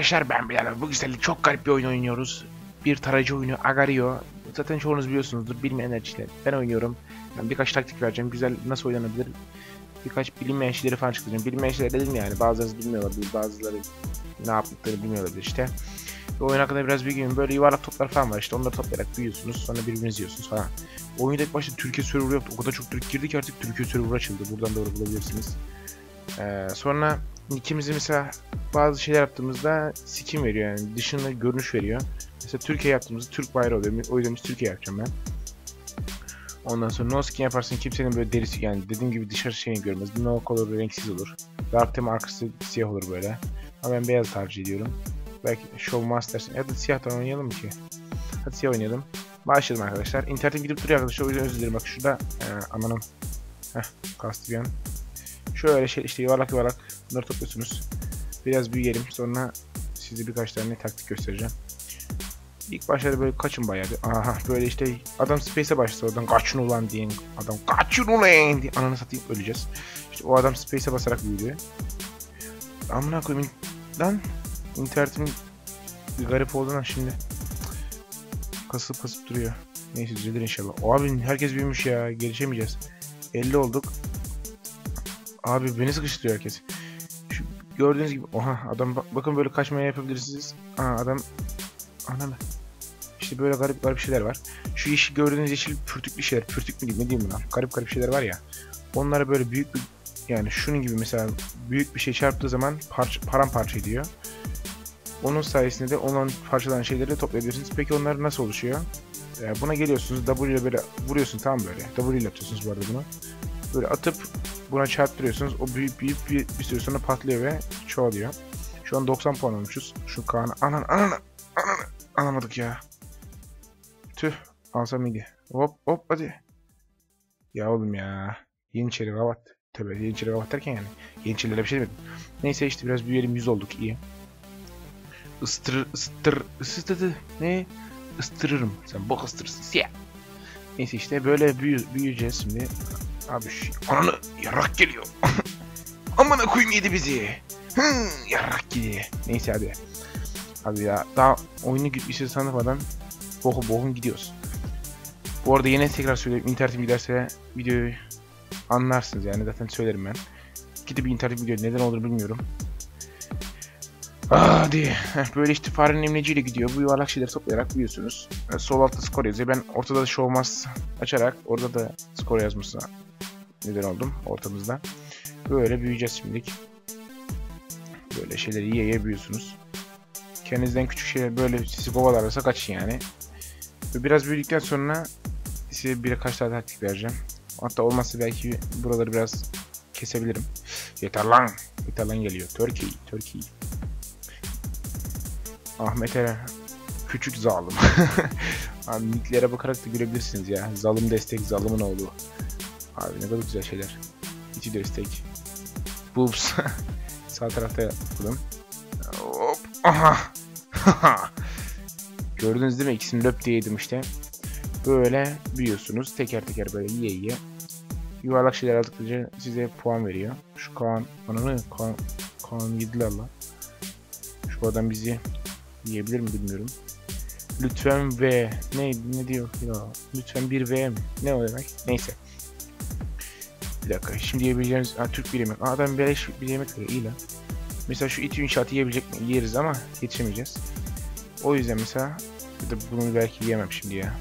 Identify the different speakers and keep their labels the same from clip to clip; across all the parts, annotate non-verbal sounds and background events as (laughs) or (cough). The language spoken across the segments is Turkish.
Speaker 1: arkadaşlar ben Bilal. Bu güzel çok garip bir oyun oynuyoruz. Bir tarayıcı oyunu Agario. Zaten çoğunuz biliyorsunuzdur. Bilmeyenler için ben oynuyorum. Yani birkaç taktik vereceğim. Güzel nasıl oynanabilir. Birkaç bilinmeyen şeyleri falan çıkaracağım. Bilinmeyen şeyler dedim yani. Bazıları bilmiyor olabilir. Bazıları ne yaptıklarını bilmiyor olabilir işte. Bu oyun hakkında biraz bilgim. Böyle yuvarlak toplar falan var işte. Onları toplayarak büyüyorsunuz. Sonra birbirinizi yiyorsunuz falan. Oyunda ilk başta Türkiye server yaptı. O kadar çok Türk girdi ki artık Türkiye server açıldı. Buradan doğru bulabilirsiniz. Ee, sonra ikimizi mesela bazı şeyler yaptığımızda skin veriyor yani dışında görünüş veriyor. Mesela Türkiye yaptığımızda Türk bayrağı oluyor. O yüzden biz Türkiye yapacağım ben. Ondan sonra no skin yaparsın kimsenin böyle derisi yani dediğim gibi dışarı şeyini görmez. No color renksiz olur. Dark theme arkası siyah olur böyle. Ama ben beyaz tercih ediyorum. Belki Show Masters ya da siyahtan oynayalım mı ki? Hadi siyah oynayalım. Başlayalım arkadaşlar. İnternetim gidip duruyor arkadaşlar. O yüzden özür dilerim. Bak şurada e, amanım. Heh kastı. Şöyle şey işte yuvarlak yuvarlak bunları topluyorsunuz. Biraz büyüyelim. Sonra size birkaç tane taktik göstereceğim. İlk başlarda böyle kaçın bayağı. Aha böyle işte adam space'e başladı oradan kaçın ulan diyen adam kaçın ulan diye ananı satayım öleceğiz. İşte o adam space'e basarak büyüdü. Amına koyayım lan internetim bir garip olduğundan şimdi kasıp kasıp duruyor. Neyse düzelir inşallah. O abi herkes büyümüş ya gelişemeyeceğiz. 50 olduk. Abi beni sıkıştırıyor herkes. Şu gördüğünüz gibi oha adam bak, bakın böyle kaçmaya yapabilirsiniz. Aha adam ananı. İşte böyle garip garip şeyler var. Şu yeşil gördüğünüz yeşil pürtüklü şeyler. Pürtük mü diyeyim ne diyeyim buna? Garip garip şeyler var ya. Onlara böyle büyük bir yani şunun gibi mesela büyük bir şey çarptığı zaman parça, paramparça ediyor. Onun sayesinde de olan parçalanan şeyleri toplayabilirsiniz. Peki onlar nasıl oluşuyor? Ee, buna geliyorsunuz W ile böyle vuruyorsun tam böyle. W ile yapıyorsunuz bu arada bunu. Böyle atıp buna çarptırıyorsunuz. O büyük büyük bir, bir süre sonra patlıyor ve çoğalıyor. Şu an 90 puan olmuşuz. Şu Kaan'ı anan anan anan anlamadık ya. Tüh alsam iyiydi. Hop hop hadi. Ya oğlum ya. Yeniçeri kavat. Tabii Yeniçeri kavat derken yani. Yeniçerilere bir şey demedim. Neyse işte biraz büyüyelim 100 olduk iyi. Istır ıstır ısıtıdı. Ne? Istırırım. Sen bok ıstırırsın. Siyah. Neyse işte böyle büyü, büyüyeceğiz şimdi. Abi şu ananı yarak geliyor. (laughs) Amına koyayım yedi bizi. Hı, yarak gidi. Neyse hadi. Abi ya daha oyunu şey sanmadan boku bokun gidiyoruz. Bu arada yine tekrar söyleyeyim internetim giderse videoyu anlarsınız yani zaten söylerim ben. Gidip internet video neden olur bilmiyorum. Hadi. Böyle işte farenin imleciyle gidiyor. Bu yuvarlak şeyleri toplayarak büyüyorsunuz. Ee, Sol altta skor yazıyor. Ben ortada da show açarak orada da skor yazmasına neden oldum ortamızda. Böyle büyüyeceğiz şimdilik. Böyle şeyleri yiye yiye büyüyorsunuz. Kendinizden küçük şeyler böyle sizi kovalarsa kaçın yani. Biraz büyüdükten sonra size birkaç tane taktik vereceğim. Hatta olmazsa belki buraları biraz kesebilirim. Yeter lan. Yeter lan geliyor. Turkey. Turkey. Ahmet Eren. Küçük zalim. (laughs) Abi nicklere bakarak da görebilirsiniz ya. Zalim destek, zalimin oğlu. Abi ne kadar güzel şeyler. İçi destek. Boobs. (laughs) Sağ tarafta yapalım. Hop. Aha. (laughs) Gördünüz değil mi? İkisini löp diye yedim işte. Böyle büyüyorsunuz. Teker teker böyle yiye yiye. Yuvarlak şeyler aldıkça size puan veriyor. Şu Kaan, ananı Kaan, Kaan yediler lan. Şu adam bizi yiyebilir mi bilmiyorum. Lütfen V. Ne, ne diyor? Ya, lütfen bir V mi? Ne o demek? Neyse. Bir dakika. Şimdi yiyebileceğimiz... Ha, Türk bir yemek. Adam beleş bir yemek veriyor. İyi lan. Mesela şu iti inşaatı yiyebilecek mi? Yeriz ama yetişemeyeceğiz. O yüzden mesela bir de bunu belki yiyemem şimdi ya.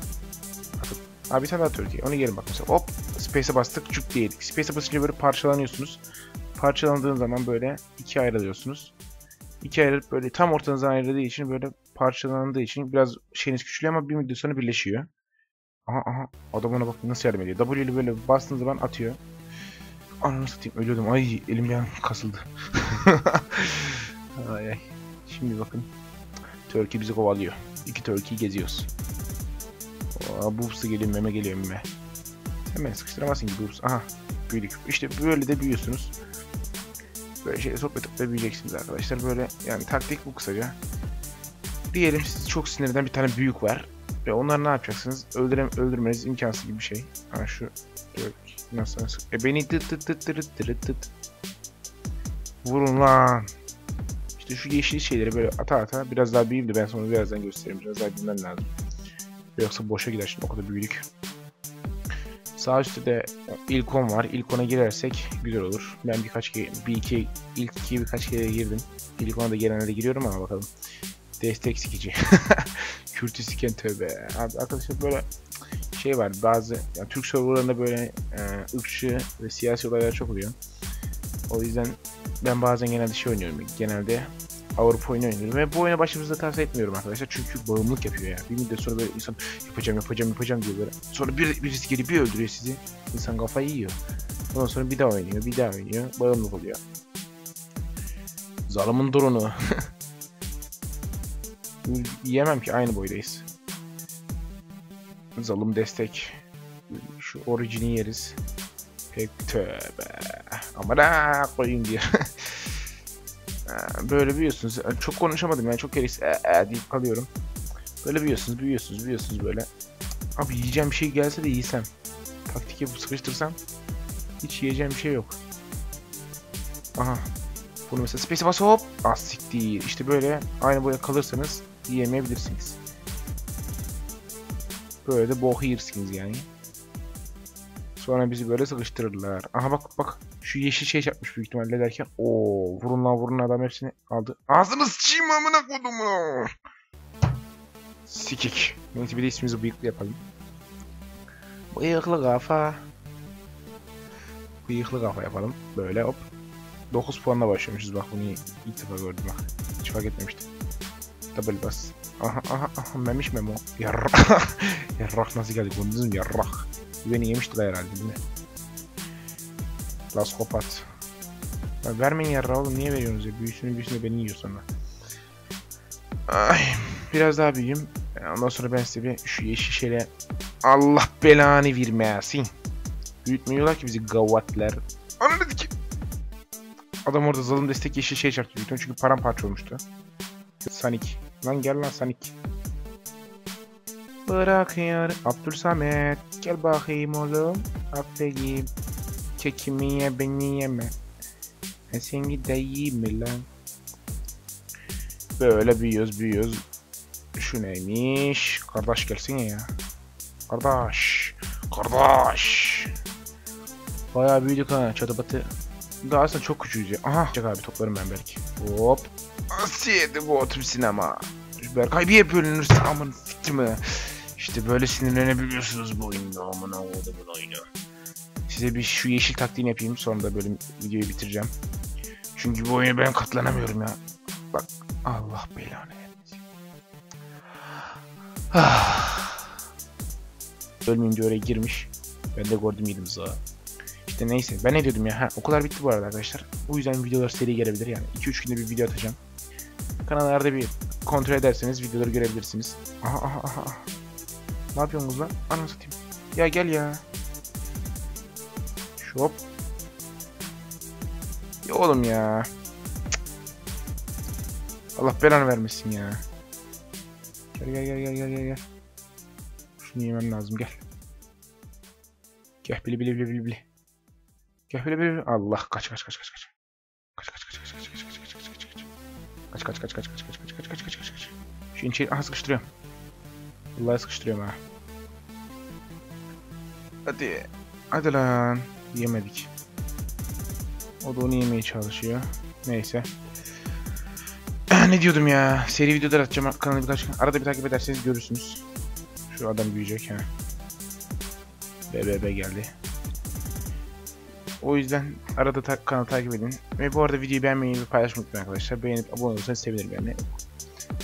Speaker 1: Abi bir tane daha Türkiye. Onu yiyelim bak mesela. Hop. Space'e bastık. Cuk diye yedik. Space'e basınca böyle parçalanıyorsunuz. Parçalandığın zaman böyle ikiye ayrılıyorsunuz. İkiye ayrılıp böyle tam ortanızdan ayrıldığı için böyle parçalandığı için biraz şeyiniz küçülüyor ama bir müddet sonra birleşiyor. Aha aha. Adam ona bak nasıl yardım ediyor. W ile böyle bastığınız zaman atıyor. Ananı satayım ölüyordum. Ay elim an kasıldı. (laughs) ay ay. Şimdi bakın. Turkey bizi kovalıyor. İki Turkey geziyoruz. Aa, Boobs'ı geliyor meme geliyor meme. Hemen sıkıştıramazsın ki Boobs. Aha büyüdük. İşte böyle de büyüyorsunuz. Böyle şey sohbet edip de büyüyeceksiniz arkadaşlar. Böyle yani taktik bu kısaca. Diyelim sizi çok sinirden bir tane büyük var. Ve onlar ne yapacaksınız? Öldürem öldürmeniz imkansız gibi bir şey. Ha şu nasıl nasıl? E beni tıt tıt tıt tıt tıt tıt. Vurun lan. İşte şu yeşil şeyleri böyle ata ata biraz daha büyüyeyim de ben sonra birazdan göstereyim. Biraz daha büyümem lazım. Yoksa boşa gider şimdi o kadar büyüdük. Sağ üstte de ilk 10 var. İlk 10'a girersek güzel olur. Ben birkaç kere, bir iki, ilk ikiye birkaç kere girdim. İlk 10'a da gelenlere giriyorum ama bakalım. Destek sikici. (laughs) Kürtü siken tövbe. Abi arkadaşlar böyle şey var bazı yani Türk serverlarında böyle e, ırkçı ve siyasi olaylar çok oluyor. O yüzden ben bazen genelde şey oynuyorum. Genelde Avrupa oyunu oynuyorum ve bu oyuna başımızda tavsiye etmiyorum arkadaşlar çünkü bağımlılık yapıyor yani. Bir müddet sonra böyle insan yapacağım yapacağım yapacağım diyor böyle. Sonra bir, birisi gelip bir öldürüyor sizi. İnsan kafayı yiyor. Ondan sonra bir daha oynuyor, bir daha oynuyor. Bağımlılık oluyor. Zalımın durunu. (laughs) Yiyemem ki aynı boydayız. Zalım destek. Şu orijini yeriz. Pek tövbe. Ama da koyayım diyor. (laughs) Böyle büyüyorsunuz. Çok konuşamadım yani çok kere e, e, deyip kalıyorum. Böyle büyüyorsunuz, büyüyorsunuz, büyüyorsunuz böyle. Abi yiyeceğim bir şey gelse de yiysem. Taktik yapıp sıkıştırsam. Hiç yiyeceğim bir şey yok. Aha. Bunu mesela space bas hop. Az siktir. İşte böyle aynı boya kalırsanız yiyemeyebilirsiniz. Böyle de bok yersiniz yani. Sonra bizi böyle sıkıştırırlar. Aha bak bak. Şu yeşil şey yapmış büyük ihtimalle derken. Oo vurun lan vurun adam hepsini aldı. Ağzını sıçayım amına kodumu. Sikik. Neyse bir de ismimizi bıyıklı yapalım. Bıyıklı kafa. Bıyıklı kafa yapalım. Böyle hop. 9 puanla başlamışız bak bunu ilk defa gördüm bak. Hiç fark etmemiştim. Double bas. Aha aha aha memiş memo. Yarrak. yarrak nasıl geldi? Bunu yarrak. Beni yemiştiler herhalde değil mi? Laskopat. Ya vermeyin yarra oğlum niye veriyorsunuz ya? Büyüsünü büyüsünü beni yiyor sonra. Ay, biraz daha büyüyeyim. Ondan sonra ben size bir şu yeşil şeyle Allah belanı vermesin. Büyütmüyorlar ki bizi gavatlar. Anladın ki. Adam orada zalim destek yeşil şey çarptı çünkü paramparça olmuştu. Sonic. Lan gel lan Sonic. Bırakıyor Abdülsamet. Gel bakayım oğlum. Aferin. Kekimi ye beni yeme. Ben seni de yiyeyim lan? Böyle büyüyoruz büyüyoruz. Şu neymiş? Kardeş gelsene ya. Kardeş. Kardeş. Bayağı büyüdük ha çatı batı. Daha aslında çok küçüğüz ya. Aha. Çek abi toplarım ben belki. Hop. Asiyede bu otum sinema. Berkay bir hep bölünürse aman fikrimi. İşte böyle sinirlenebiliyorsunuz bu oyunda aman bu oyunu. Size bir şu yeşil taktiğini yapayım sonra da bölüm videoyu bitireceğim. Çünkü bu oyuna ben katlanamıyorum ya. Bak Allah belanı vermesin. (sighs) Ah. Ölmeyince oraya girmiş. Ben de gördüm yedim zaten. İşte neyse ben ne diyordum ya ha okullar bitti bu arada arkadaşlar. O yüzden videolar seri gelebilir yani 2-3 günde bir video atacağım. Kanallarda bir kontrol ederseniz videoları görebilirsiniz. Aha aha aha. Ne yapıyorsunuz lan? Anam satayım. Ya gel ya. Şop. Ya oğlum ya. Allah belanı vermesin ya. Gel gel gel gel gel gel. Şunu yemem lazım gel. Gel bili bili bili bili. Gel bili bili. Allah kaç kaç kaç. Kaç Kaç kaç kaç kaç kaç kaç kaç kaç kaç kaç kaç. Şu inçeyi aha sıkıştırıyorum. Vallahi sıkıştırıyorum ha. Hadi. Hadi lan. Yemedik. O da onu yemeye çalışıyor. Neyse. ne diyordum ya? Seri videolar atacağım. Kanalı birkaç arada bir takip ederseniz görürsünüz. Şu adam büyüyecek ha. BBB geldi. O yüzden arada ta kanalı takip edin. Ve bu arada videoyu beğenmeyi ve paylaşmayı unutmayın arkadaşlar. Beğenip abone olursanız sevinirim yani.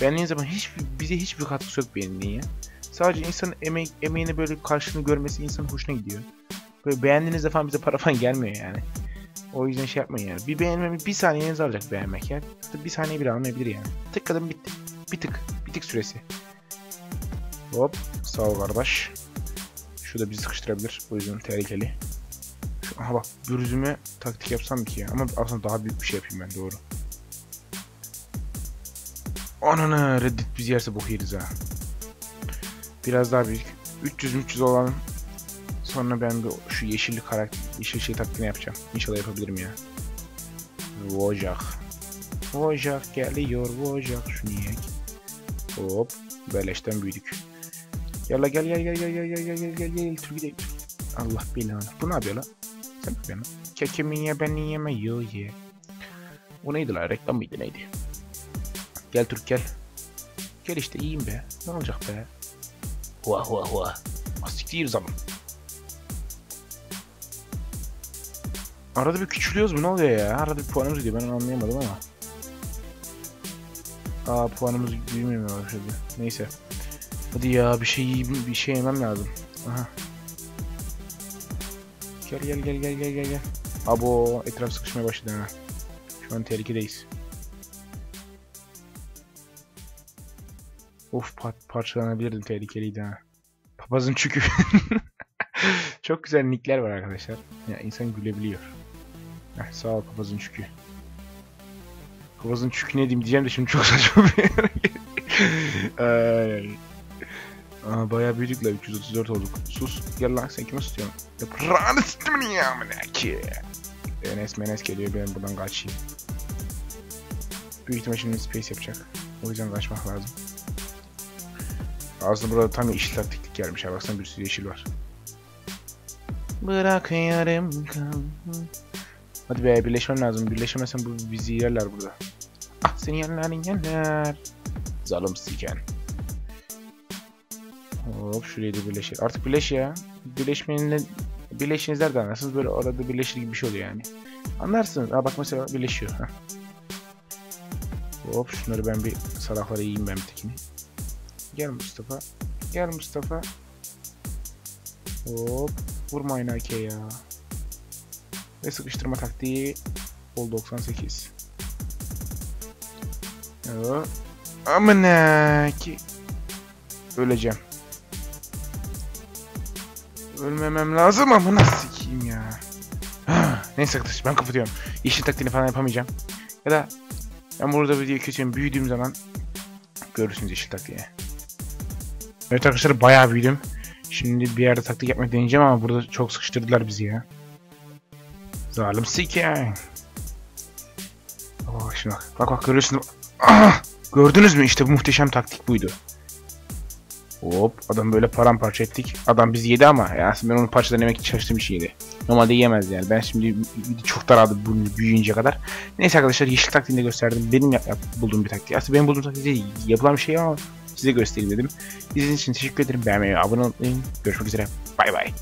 Speaker 1: Beğendiğiniz zaman hiç bize hiçbir katkısı yok beğendiğin ya. Sadece insanın emek, emeğini böyle karşılığını görmesi insanın hoşuna gidiyor. Böyle beğendiğinizde falan bize para falan gelmiyor yani. O yüzden şey yapmayın yani. Bir beğenmemi bir saniyeniz alacak beğenmek yani. Bir saniye bile almayabilir yani. Tıkladım bitti. Bir tık. Bir tık süresi. Hop. Sağ ol kardeş. Şu da bizi sıkıştırabilir. O yüzden tehlikeli. Aha bak. Bürüzüme taktik yapsam ki ya. Ama aslında daha büyük bir şey yapayım ben doğru. Ananı Reddit biz yerse bok yeriz ha. Biraz daha büyük. 300-300 olan sonra ben de şu yeşilli karakter, yeşil şey taktiğini yapacağım. İnşallah yapabilirim ya. Vojak. Ocak geliyor ocak şunu yek. Hop. Beleşten büyüdük. Gel la, gel gel gel gel gel gel gel gel gel gel Türk gidelim. Allah belanı. Bu ne yapıyor lan? Sen ne yapıyorsun lan? Kekimi ye beni yeme yo ye. O neydi lan? Reklam mıydı neydi? Gel Türk gel. Gel işte iyiyim be. Ne olacak be? Hua hua hua. Asiktir zaman. Arada bir küçülüyoruz mu ne oluyor ya? Arada bir puanımız gidiyor ben onu anlayamadım ama. Aa puanımız büyümeye başladı. Neyse. Hadi ya bir şey bir şey yemem lazım. Aha. Gel gel gel gel gel gel. Abo etraf sıkışmaya başladı ha. Şu an tehlikedeyiz. Of par parçalanabilirdim tehlikeliydi ha. Papazın çükü. (laughs) Çok güzel nickler var arkadaşlar. Ya insan gülebiliyor. Heh, sağ ol papazın çükü. Papazın çükü ne diyeyim diyeceğim de şimdi çok saçma bir yere. (laughs) Aa, bayağı büyüdük la 334 olduk. Sus gel lan sen kime tutuyorsun? Yaprağını sıktım ya amına ki. Enes menes geliyor ben buradan kaçayım. Büyük ihtimal şimdi space yapacak. O yüzden kaçmak lazım. Aslında burada tam yeşil taktiklik gelmiş ha baksana bir sürü yeşil var. Bırak yarım Hadi be birleşmem lazım. Birleşemezsem bu bizi yerler burada. Ah seni yerlerin yerler. Zalim siken. Hop şuraya da birleşir. Artık birleş ya. Birleşmeyenle birleşiniz de anlarsınız. Böyle arada birleşir gibi bir şey oluyor yani. Anlarsınız. Ha bak mesela birleşiyor. Hop şunları ben bir salaklara yiyeyim ben bir tekini. Gel Mustafa. Gel Mustafa. Hop. Vurma aynı AK'ye ya. Ve sıkıştırma taktiği. Bol 98. Yo. Amına ki. Öleceğim. Ölmemem lazım ama nasıl sikeyim ya. (gasps) Neyse arkadaşlar ben kapatıyorum. Yeşil taktiğini falan yapamayacağım. Ya da ben burada video kesiyorum. Büyüdüğüm zaman görürsünüz yeşil taktiği. Evet arkadaşlar bayağı büyüdüm. Şimdi bir yerde taktik yapmak deneyeceğim ama burada çok sıkıştırdılar bizi ya. Zalim siken. Bak şimdi bak. Bak bak görüyorsun. Ah! (clears throat) Gördünüz mü işte bu muhteşem taktik buydu. Hop adam böyle paramparça ettik. Adam bizi yedi ama ya aslında ben onu parçadan yemek için çalıştığım için yedi. Normalde yemez yani. Ben şimdi çok daraldı bunu büyüyünce kadar. Neyse arkadaşlar yeşil taktiğini de gösterdim. Benim yap, yap, bulduğum bir taktik. Aslında benim bulduğum taktik değil, yapılan bir şey ama size göstereyim dedim. İzlediğiniz için teşekkür ederim. Beğenmeyi, abone olmayı. Görüşmek üzere. Bay bay.